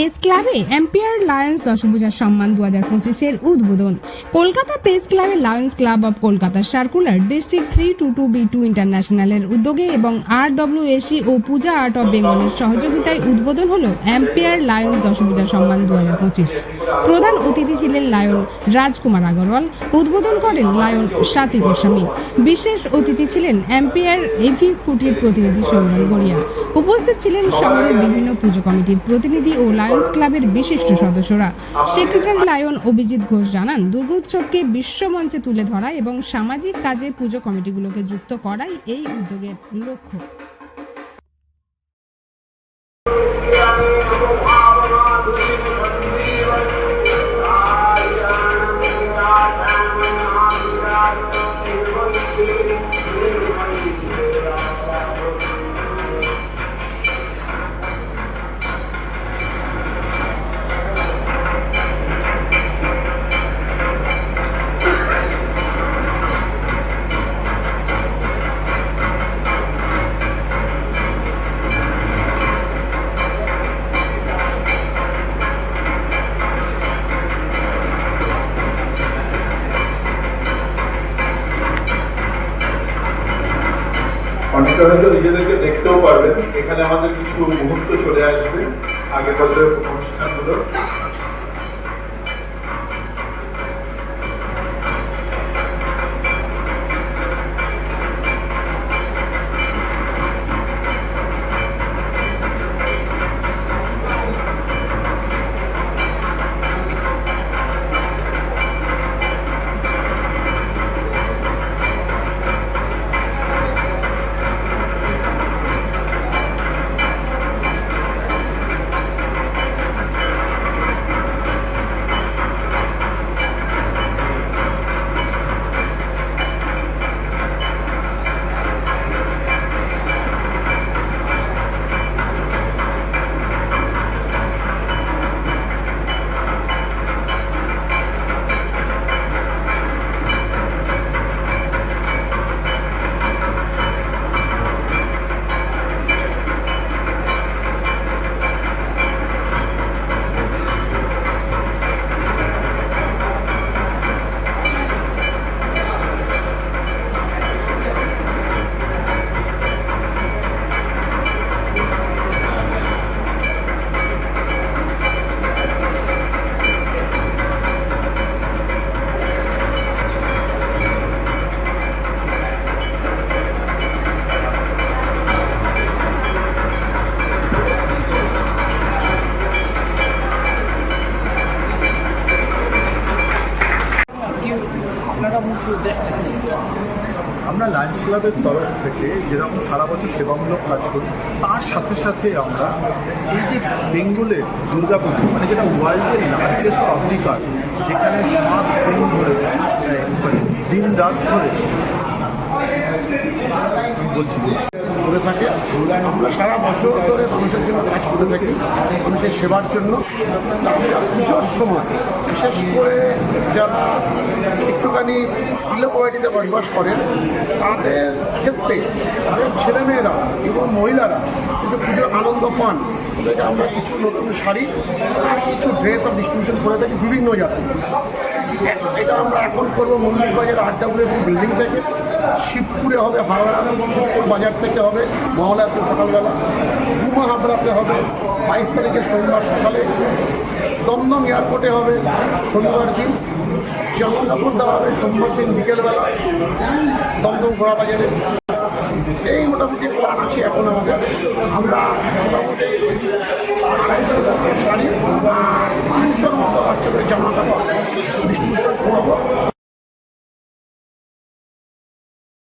Press ক্লাবে ampere Lions দশভূজার সম্মান দু হাজার পঁচিশের উদ্বোধন। কলকাতা প্রেস ক্লাবে লায়ন্স ক্লাব অব কলকাতার circular, district three two two B two ইন্টারন্যাশনালের উদ্যোগে এবং আর ডব্লিউএসি ও পূজা আর্ট অফ বেঙ্গলের সহযোগিতায় উদ্বোধন হলো এম্পিয়ার লায়ন্স দশভূজা সম্মান দু হাজার পঁচিশ। প্রধান অতিথি ছিলেন লায়ন রাজকুমার আগরওয়াল, উদ্বোধন করেন লায়ন স্বাতী গোস্বামী। বিশেষ অতিথি ছিলেন এম্পিয়ার এভি স্কুটির প্রতিনিধি সৌরভ গড়িয়া। উপস্থিত ছিলেন শহরের বিভিন্ন পুজো কমিটির প্রতিনিধি ও লায়ন্স ক্লাবের বিশিষ্ট সদস্যরা। সেক্রেটারি লায়ন অভিজিৎ ঘোষ জানান দুর্গোৎসবকে বিশ্বমঞ্চে তুলে ধরা এবং সামাজিক কাজে পুজো কমিটিগুলোকে যুক্ত করাই এই উদ্যোগের লক্ষ্য। অনেকটা হয়তো নিজেদেরকে দেখতেও পারবেন। এখানে আমাদের কিছু মুহূর্ত চলে আসবে আগের বছরের অনুষ্ঠানগুলো। আপনারা মুখ্য উদ্দেশ্যটা কি? আমরা লায়ন্স ক্লাবের তরফ থেকে যেরকম সারা বছর সেবামূলক কাজ করি, তার সাথে সাথে আমরা এই যে বেঙ্গলের দুর্গাপুজো মানে যেটা ওয়ার্ল্ডের লার্জেস্ট পাবলিক আর্ট যেখানে সাত দিন ধরে দিন রাত ধরে বলছি করে থাকে, আমরা সারা বছর ধরে মানুষের জন্য কাজ করে থাকি, মানুষের সেবার জন্য। পুজোর সময়, বিশেষ করে যারা একটুখানি বিলো পভার্টিতে বসবাস করেন, তাদের ক্ষেত্রে তাদের ছেলেমেয়েরা এবং মহিলারা একটু পুজোর আনন্দ পান। ওদেরকে আমরা কিছু নতুন শাড়ি আর কিছু ড্রেস ডিস্ট্রিবিউশন করে থাকি বিভিন্ন জাতি এটা আমরা এখন করব মন্দির বাজার আড্ডাগুলোসি বিল্ডিং থেকে। শিবপুরে হবে হাওড়া শিবপুর বাজার থেকে হবে মহলাপুর সকালবেলা ঘুমা হাবড়াতে হবে, বাইশ তারিখে সোমবার সকালে, দমদম এয়ারপোর্টে হবে শনিবার দিন জামালপুর হবে সোমবার দিন বিকেলবেলা, দমদম ঘোড়া বাজারে এই মোটামুটি প্ল্যান আছে এখন আমাদের। আমরা মোটামুটি আড়াইশো শাড়ি তিনশোর মতো বাচ্চাদের জামা কাপড় ডিস্ট্রিবিউশন করব